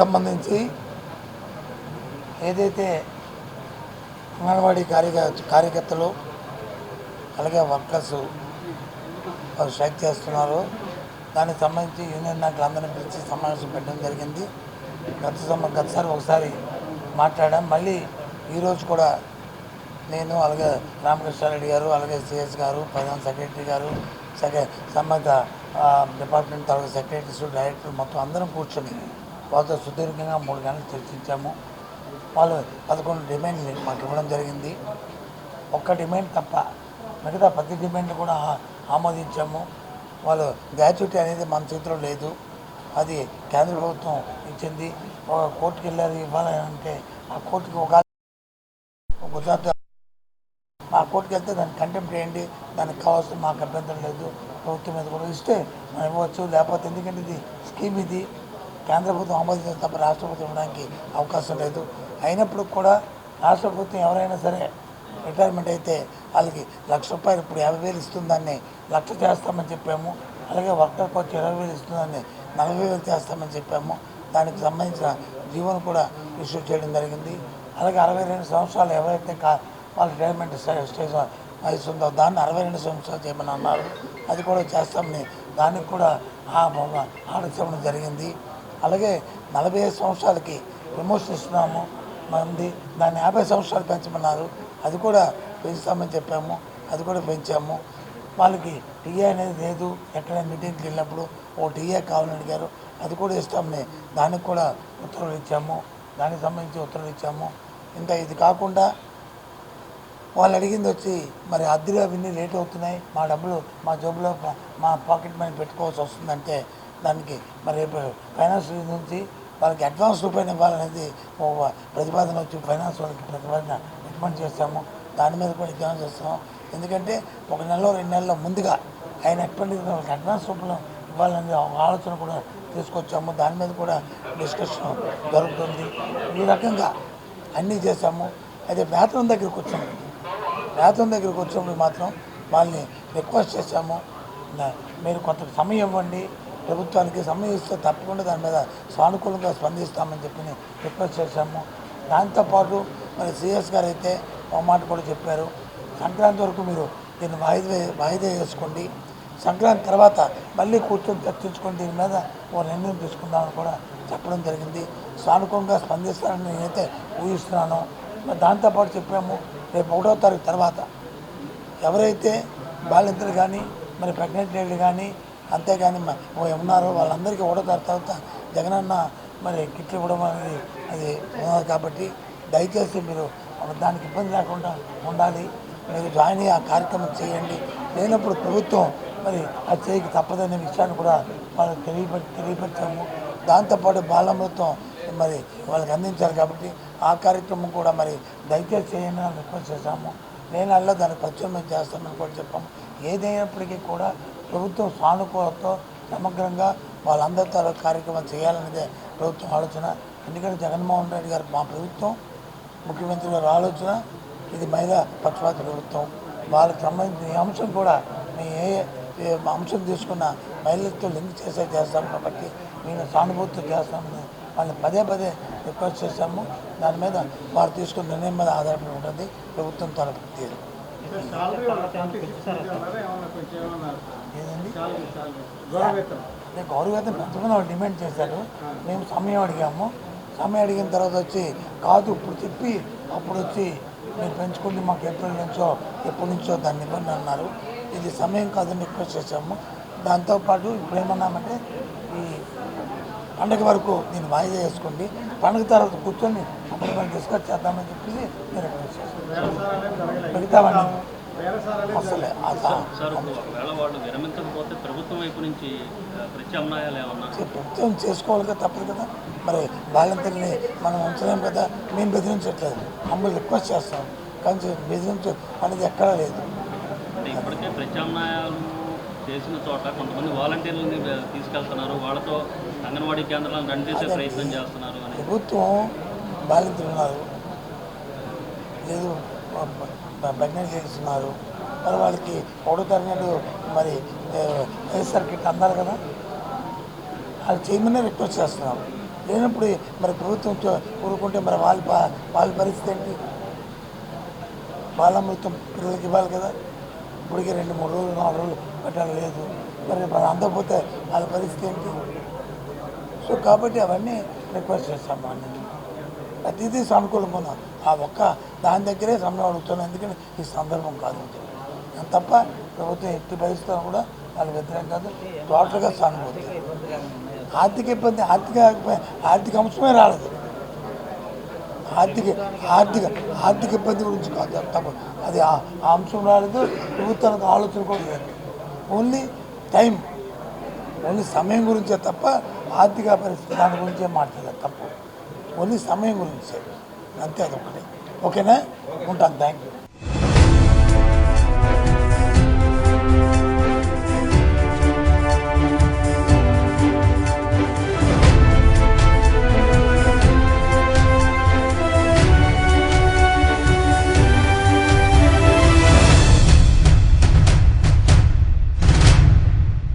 సంబంధించి ఏదైతే అంగన్వాడీ కార్యక కార్యకర్తలు అలాగే వర్కర్స్ వారు స్ట్రైక్ చేస్తున్నారు దానికి సంబంధించి యూనియన్ అందరిని పిలిచి సమావేశం పెట్టడం జరిగింది. గత సమ గతసారి ఒకసారి మాట్లాడాం. మళ్ళీ ఈరోజు కూడా నేను అలాగే రామకృష్ణారెడ్డి గారు అలాగే సిఎస్ గారు ప్రధాన సెక్రటరీ గారు సెక్ర సంబంధిత డిపార్ట్మెంట్ తర్వాత సెక్రటరీస్ డైరెక్టర్ మొత్తం అందరం కూర్చొని వాళ్ళతో సుదీర్ఘంగా మూడు గంటలు చర్చించాము. వాళ్ళు పదకొండు డిమాండ్లు మాకు ఇవ్వడం జరిగింది. ఒక్క డిమాండ్ తప్ప మిగతా ప్రతి డిమాండ్ కూడా ఆమోదించాము. వాళ్ళు గ్రాచ్యుటీ అనేది మన చేతిలో లేదు. అది కేంద్ర ప్రభుత్వం ఇచ్చింది. ఒక కోర్టుకి వెళ్ళారు ఇవ్వాలని అంటే ఆ కోర్టుకి ఒక గుజరాత్ ఆ కోర్టుకి వెళ్తే దాన్ని కంటెంప్ట్ చేయండి. దానికి కావాల్సిన మాకు అభ్యంతరం లేదు. ప్రభుత్వం మీద కూడా ఇస్తే మనం ఇవ్వచ్చు. లేకపోతే ఎందుకంటే ఇది స్కీమ్ ఇది. కేంద్ర ప్రభుత్వం ఆమోదించిన తప్ప రాష్ట్ర ప్రభుత్వం ఇవ్వడానికి అవకాశం లేదు. అయినప్పుడు కూడా రాష్ట్ర ప్రభుత్వం ఎవరైనా సరే రిటైర్మెంట్ అయితే వాళ్ళకి లక్ష రూపాయలు ఇప్పుడు యాభై వేలు ఇస్తుందాన్ని లక్ష చేస్తామని చెప్పాము. అలాగే వర్కర్కి వచ్చి ఇరవై వేలు ఇస్తుందని నలభై వేలు చేస్తామని చెప్పాము. దానికి సంబంధించిన జీవోను కూడా ఇష్యూ చేయడం జరిగింది. అలాగే అరవై రెండు సంవత్సరాలు ఎవరైతే కా వాళ్ళ రిటైర్మెంట్ స్టేషన్ స్టేజ్ వయసు ఉందో దాన్ని అరవై రెండు సంవత్సరాలు చేయమని అన్నారు. అది కూడా చేస్తామని దానికి కూడా ఆ ఆలోచన జరిగింది. అలాగే నలభై ఐదు సంవత్సరాలకి ప్రమోషన్ ఇస్తున్నాము. మంది దాన్ని యాభై సంవత్సరాలు పెంచమన్నారు. అది కూడా పెంచుతామని చెప్పాము. అది కూడా పెంచాము. వాళ్ళకి టీఏ అనేది లేదు. ఎక్కడ మీటింగ్కి వెళ్ళినప్పుడు ఓ టీఏ కావాలని అడిగారు. అది కూడా ఇస్తామని దానికి కూడా ఉత్తర్వులు ఇచ్చాము. దానికి సంబంధించి ఉత్తర్వులు ఇచ్చాము. ఇంకా ఇది కాకుండా వాళ్ళు అడిగింది వచ్చి మరి అద్దెలు అవన్నీ లేట్ అవుతున్నాయి? మా డబ్బులు మా జోబులో మా పాకెట్ మనీ పెట్టుకోవాల్సి వస్తుందంటే దానికి మరి రేపు ఫైనాన్స్ నుంచి వాళ్ళకి అడ్వాన్స్ రూపాయలు ఇవ్వాలనేది ఒక ప్రతిపాదన వచ్చి ఫైనాన్స్ వాళ్ళకి ప్రతిపాదన రికమెండ్ చేస్తాము. దాని మీద కూడా ఎగ్జామ్ చేస్తాము ఎందుకంటే ఒక నెలలో రెండు నెలల ముందుగా ఆయన ఎక్స్పెండిచర్ వాళ్ళకి అడ్వాన్స్ రూపంలో ఇవ్వాలనే ఆలోచన కూడా తీసుకొచ్చాము. దాని మీద కూడా డిస్కషన్ జరుగుతుంది. ఈ రకంగా అన్నీ చేశాము. అయితే వేతనం దగ్గరికి వచ్చాము. వేతనం దగ్గరికి వచ్చినప్పుడు మాత్రం వాళ్ళని రిక్వెస్ట్ చేశాము. మీరు కొంత సమయం ఇవ్వండి. ప్రభుత్వానికి సంబంధిస్తే తప్పకుండా దాని మీద సానుకూలంగా స్పందిస్తామని చెప్పి రిక్వెస్ట్ చేశాము. దాంతోపాటు మరి సిఎస్ గారు అయితే ఒక మాట కూడా చెప్పారు. సంక్రాంతి వరకు మీరు దీన్ని వాయిదా వాయిదా చేసుకోండి సంక్రాంతి తర్వాత మళ్ళీ కూర్చొని చర్చించుకొని దీని మీద ఓ నిర్ణయం తీసుకుందామని కూడా చెప్పడం జరిగింది. సానుకూలంగా స్పందిస్తానని నేనైతే ఊహిస్తున్నాను. మరి దాంతోపాటు చెప్పాము రేపు ఒకటో తారీఖు తర్వాత ఎవరైతే బాలింతలు కానీ మరి ప్రెగ్నెంట్ లేడీలు కానీ అంతేగాని ఉన్నారు ఓ వాళ్ళందరికీ ఒకటో తర్వాత జగనన్న మరి కిట్లు ఇవ్వడం అనేది అది ఉన్నది కాబట్టి దయచేసి మీరు దానికి ఇబ్బంది లేకుండా ఉండాలి. మీరు జాయిన్ అయ్యి ఆ కార్యక్రమం చేయండి. లేనప్పుడు ప్రభుత్వం మరి అది చేయక తప్పదనే విషయాన్ని కూడా వాళ్ళకి తెలియప తెలియపరిచాము. దాంతోపాటు బాలమృతం మరి వాళ్ళకి అందించాలి కాబట్టి ఆ కార్యక్రమం కూడా మరి దయచేసి చేయండి అని రిక్వెస్ట్ చేశాము. నేను అలా దానికి ప్రత్యామ్నాయం చేస్తామని కూడా చెప్పాము. ఏదైనప్పటికీ కూడా ప్రభుత్వం సానుకూలతో సమగ్రంగా వాళ్ళందరితో కార్యక్రమం చేయాలనేదే ప్రభుత్వం ఆలోచన. ఎందుకంటే జగన్మోహన్ రెడ్డి గారు మా ప్రభుత్వం ముఖ్యమంత్రి గారి ఆలోచన ఇది మహిళా పక్షపాత ప్రభుత్వం. వాళ్ళకి సంబంధించిన ఈ అంశం కూడా మేము ఏ అంశం తీసుకున్న మహిళలతో లింక్ చేసే చేస్తాం కాబట్టి మేము సానుభూతితో చేస్తామని వాళ్ళని పదే పదే రిక్వెస్ట్ చేశాము. దాని మీద వారు తీసుకున్న నిర్ణయం మీద ఆధారపడి ఉంటుంది. ప్రభుత్వం తరపు తీరు. ఏదండి? గౌరవేతనం. పెంచమని వాళ్ళు డిమాండ్ చేశారు. మేము సమయం అడిగాము. సమయం అడిగిన తర్వాత వచ్చి కాదు ఇప్పుడు చెప్పి అప్పుడు వచ్చి మీరు పెంచుకుంటే మాకు ఏప్రిల్ నుంచో ఎప్పటి నుంచో దాన్ని ఇవ్వండి అన్నారు. ఇది సమయం కాదని రిక్వెస్ట్ చేశాము. దాంతోపాటు ఇప్పుడు ఏమన్నామంటే ఈ పండగ వరకు నేను వాయిదా వేసుకోండి. పండగ తర్వాత కూర్చొని అప్పుడు మనం డిస్కస్ చేద్దామని చెప్పి నేను రిక్వెస్ట్ చేశాను మిగతావన్నీ. అసలే ప్రభుత్వం చేసుకోవాలి కదా తప్పదు కదా. మరి వాళ్ళందరినీ మనం ఉంచలేం కదా మేము బెదిరించట్లేదు. మమ్మల్ని రిక్వెస్ట్ చేస్తాం. కానీ బెదిరించ అనేది ఎక్కడా లేదు. ఇప్పటికే ప్రత్యామ్నాయాలు చేసిన చోట కొంతమంది వాలంటీర్లని తీసుకెళ్తున్నారు. వాళ్ళతో అంగన్వాడీ కేంద్రాలను రన్ చేసే ప్రయత్నం చేస్తున్నారు అని. ప్రభుత్వం బాలింతలు ఉన్నారు. లేదు ప్రెగ్నెంట్ లేడీస్ ఉన్నారు మరి వాళ్ళకి ఒకటో తరగతి మరి వైఎస్ఆర్ అందాలి కదా? వాళ్ళు చేయమనే రిక్వెస్ట్ చేస్తున్నాం. లేనప్పుడు మరి ప్రభుత్వం కోరుకుంటే మరి వాళ్ళ వాళ్ళ పరిస్థితి ఏంటి? బాలమృతం పిల్లలకి ఇవ్వాలి కదా? ఇప్పటికి రెండు మూడు రోజులు నాలుగు రోజులు పెట్టడం లేదు. మరి మరి అందకపోతే వాళ్ళ పరిస్థితి ఏంటి? సో కాబట్టి అవన్నీ రిక్వెస్ట్ చేస్తాం అన్నీ ప్రతిదీ సానుకూలంగా ఉన్నాం. ఆ ఒక్క దాని దగ్గరే సమయం అడుగుతున్నాం. ఎందుకంటే ఈ సందర్భం కాదు తప్ప ప్రభుత్వం ఎట్టి పరిస్థితుల్లో కూడా వాళ్ళు వ్యతిరేకం కాదు. టోటల్గా సానుభూతి ఆర్థిక ఇబ్బంది ఆర్థిక ఆర్థిక అంశమే రాలేదు. ఆర్థిక ఆర్థిక ఆర్థిక ఇబ్బంది గురించి కాదు. తప్ప అది ఆ ఆ అంశం రాలేదు. ప్రభుత్వానికి ఆలోచన కూడా లేదు ఓన్లీ టైం. ఓన్లీ సమయం గురించే తప్ప ఆర్థిక పరిస్థితి దాని గురించే మాట్లాడలేదు. తప్పు. ఓన్లీ సమయం గురించే అంతే అదొకటి ఓకేనా? ఉంటాను. Thank you